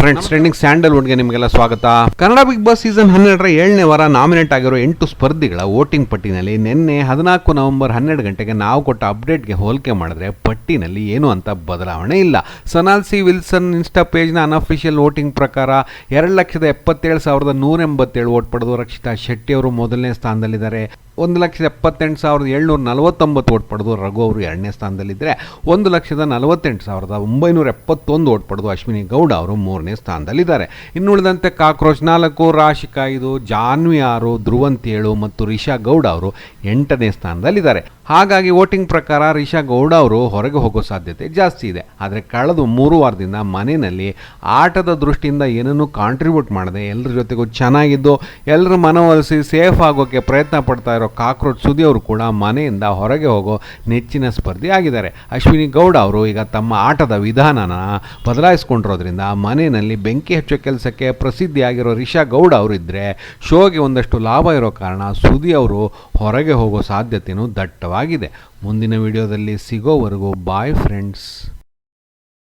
Friends trending ಸ್ಯಾಂಡಲ್ವುಡ್ಗೆ ನಿಮಗೆಲ್ಲ ಸ್ವಾಗತ. Kannada big boss season ಹನ್ನೆರಡರ ಏಳನೇ ವಾರ ನಾಮಿನೇಟ್ ಆಗಿರೋ ಎಂಟು ಸ್ಪರ್ಧಿಗಳ ವೋಟಿಂಗ್ ಪಟ್ಟಿನಲ್ಲಿ ನಿನ್ನೆ ಹದಿನಾಲ್ಕು ನವೆಂಬರ್ ಹನ್ನೆರಡು ಗಂಟೆಗೆ ನಾವು ಕೊಟ್ಟ ಅಪ್ಡೇಟ್ಗೆ ಹೋಲಿಕೆ ಮಾಡಿದ್ರೆ ಪಟ್ಟಿನಲ್ಲಿ ಏನು ಅಂತ ಬದಲಾವಣೆ ಇಲ್ಲ. ಸನಾಲ್ ಸಿ ವಿಲ್ಸನ್ ಇನ್ಸ್ಟಾ ಪೇಜ್ನ ಅನ್ಅಫಿಷಿಯಲ್ ವೋಟಿಂಗ್ ಪ್ರಕಾರ ಎರಡು ಲಕ್ಷದ ಎಪ್ಪತ್ತೇಳು ಸಾವಿರದ ನೂರ ಎಂಬತ್ತೇಳು ವೋಟ್ ಪಡೆದು ರಕ್ಷಿತಾ ಶೆಟ್ಟಿ ಅವರು ಮೊದಲನೇ ಸ್ಥಾನದಲ್ಲಿದ್ದಾರೆ. ಒಂದು ಲಕ್ಷದ ಎಪ್ಪತ್ತೆಂಟು ಸಾವಿರದ ಏಳ್ನೂರ ನಲವತ್ತೊಂಬತ್ತು ಓಟ್ ಪಡೆದು ರಘು ಅವರು ಎರಡನೇ ಸ್ಥಾನದಲ್ಲಿದ್ದರೆ ಒಂದು ಲಕ್ಷದ ನಲವತ್ತೆಂಟು ಸಾವಿರದ ಒಂಬೈನೂರ ಎಪ್ಪತ್ತೊಂದು ಓಟ್ ಪಡೆದು ಅಶ್ವಿನಿ ಗೌಡ ಅವರು ಮೂರನೇ ಸ್ಥಾನದಲ್ಲಿದ್ದಾರೆ. ಇನ್ನುಳಿದಂತೆ ಕಾಕ್ರೋಚ್ ನಾಲ್ಕು, ರಾಶಿಕ ಐದು ಜಾನ್ವಿ ಆರು ಧ್ರುವಂತ್ ಏಳು ಮತ್ತು ರಿಷಾ ಗೌಡ ಅವರು ಎಂಟನೇ ಸ್ಥಾನದಲ್ಲಿದ್ದಾರೆ. ಹಾಗಾಗಿ ವೋಟಿಂಗ್ ಪ್ರಕಾರ ರಿಷಾ ಗೌಡ ಅವರು ಹೊರಗೆ ಹೋಗೋ ಸಾಧ್ಯತೆ ಜಾಸ್ತಿ ಇದೆ. ಆದರೆ ಕಳೆದ ಮೂರು ವಾರದಿಂದ ಮನೆಯಲ್ಲಿ ಆಟದ ದೃಷ್ಟಿಯಿಂದ ಏನನ್ನೂ ಕಾಂಟ್ರಿಬ್ಯೂಟ್ ಮಾಡದೆ ಎಲ್ಲರ ಜೊತೆಗೂ ಚೆನ್ನಾಗಿದ್ದು, ಎಲ್ಲರ ಮನವೊಲಿಸಿ ಸೇಫ್ ಆಗೋಕ್ಕೆ ಪ್ರಯತ್ನ ಪಡ್ತಾ ಇರೋ ಕಾಕ್ರೋಚ್ ಸುದಿ ಅವರು ಕೂಡ ಮನೆಯಿಂದ ಹೊರಗೆ ಹೋಗೋ ನೆಚ್ಚಿನ ಸ್ಪರ್ಧಿ ಆಗಿದ್ದಾರೆ. ಅಶ್ವಿನಿ ಗೌಡ ಅವರು ಈಗ ತಮ್ಮ ಆಟದ ವಿಧಾನನ ಬದಲಾಯಿಸ್ಕೊಂಡಿರೋದ್ರಿಂದ ಮನೆಯಲ್ಲಿ ಬೆಂಕಿ ಹಚ್ಚೋ ಕೆಲಸಕ್ಕೆ ಪ್ರಸಿದ್ಧಿಯಾಗಿರೋ ರಿಷಾ ಗೌಡ ಅವರಿದ್ದರೆ ಶೋಗೆ ಒಂದಷ್ಟು ಲಾಭ ಇರೋ ಕಾರಣ ಸುದಿ ಅವರು ಹೊರಗೆ ಹೋಗೋ ಸಾಧ್ಯತೆಯೂ ದಟ್ಟವಾಗಿದೆ ಮುಂದಿನ ವಿಡಿಯೋದಲ್ಲಿ ಸಿಗೋವರೆಗೂ ಬಾಯ್ ಫ್ರೆಂಡ್ಸ್